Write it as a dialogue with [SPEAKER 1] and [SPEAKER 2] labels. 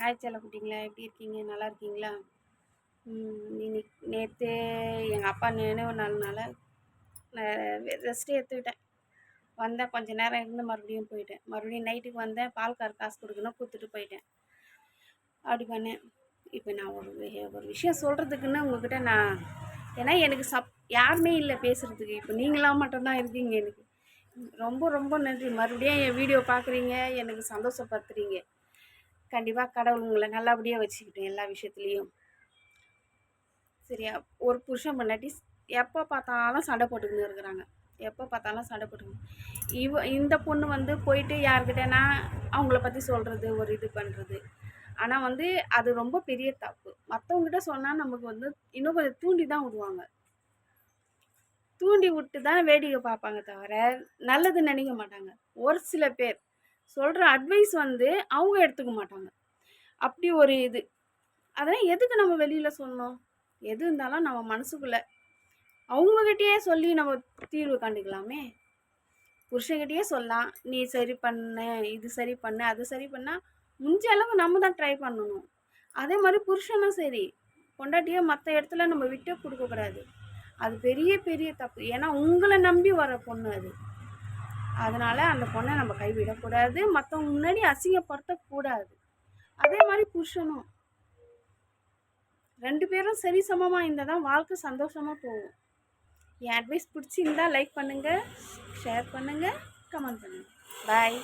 [SPEAKER 1] Hi செல்லக்குட்டிங்களா எப்படி இருக்கீங்க? நல்லா இருக்கீங்களா? இன்னைக்கு நேற்று எங்கள் அப்பா நினைவு நாள்னால நான் ரெஸ்ட்டு எடுத்துக்கிட்டேன். வந்தேன். கொஞ்ச நேரம் இருந்து மறுபடியும் போயிட்டேன். மறுபடியும் நைட்டுக்கு வந்தேன். பால்கார் காசு கொடுக்கணும். கொடுத்துட்டு போயிட்டேன். அப்படி பண்ணேன். இப்போ நான் ஒரு ஒரு விஷயம் சொல்கிறதுக்குன்னு உங்ககிட்ட நான் ஏன்னா எனக்கு சப் யாருமே இல்லை பேசுகிறதுக்கு இப்போ நீங்களாக மட்டும்தான் இருக்கீங்க எனக்கு. ரொம்ப ரொம்ப நன்றி. மறுபடியும் என் வீடியோ பார்க்குறீங்க எனக்கு சந்தோஷப்படுத்துகிறீங்க கண்டிப்பாக கடவுள் உங்களை நல்லபடியாக வச்சுக்கிட்டோம் எல்லா விஷயத்துலேயும். சரியா? ஒரு புருஷன் முன்னாடி எப்போ பார்த்தாலும் சண்டை போட்டுக்கின்னு இருக்கிறாங்க. எப்போ பார்த்தாலும் சண்டை போட்டுக்கணும் இவ இந்த பொண்ணு வந்து போயிட்டு யார்கிட்டனா அவங்கள பற்றி சொல்கிறது ஒரு இது பண்ணுறது ஆனால் வந்து அது ரொம்ப பெரிய தப்பு. மற்றவங்ககிட்ட சொன்னால் நமக்கு வந்து இன்னும் கொஞ்சம் தூண்டி தான் விடுவாங்க. தூண்டி விட்டு தான் வேடிக்கை பார்ப்பாங்க தவிர நல்லது நினைக்க மாட்டாங்க. ஒரு சில பேர் சொல்கிற அட்வைஸ் வந்து அவங்க எடுத்துக்க மாட்டாங்க. அப்படி ஒரு இது. அதெல்லாம் எதுக்கு நம்ம வெளியில் சொல்லணும்? எது இருந்தாலும் நம்ம மனசுக்குள்ளே அவங்கக்கிட்டேயே சொல்லி நம்ம தீர்வு கண்டுக்கலாமே புருஷன்கிட்டயே சொல்லலாம். நீ சரி பண்ணு இது சரி பண்ணு அது சரி பண்ணால் முடிஞ்ச அளவு நம்ம தான் ட்ரை பண்ணணும். அதே மாதிரி புருஷனும் சரி. பொண்டாட்டியே மற்ற இடத்துல நம்ம விட்டே கொடுக்கக்கூடாது அது பெரிய பெரிய தப்பு. ஏன்னா உங்களை நம்பி வர பொண்ணு அது. அதனால் அந்த பொண்ணை நம்ம கைவிடக்கூடாது. மற்றவங்க முன்னாடி அசிங்கப்படுத்தக்கூடாது அதே மாதிரி புருஷனும். ரெண்டு பேரும் சரி சமமாக இருந்தால் தான் வாழ்க்கை சந்தோஷமாக போகும். என் அட்வைஸ் பிடிச்சிருந்தால் லைக் பண்ணுங்கள் ஷேர் பண்ணுங்கள் கமெண்ட் பண்ணுங்கள் பாய்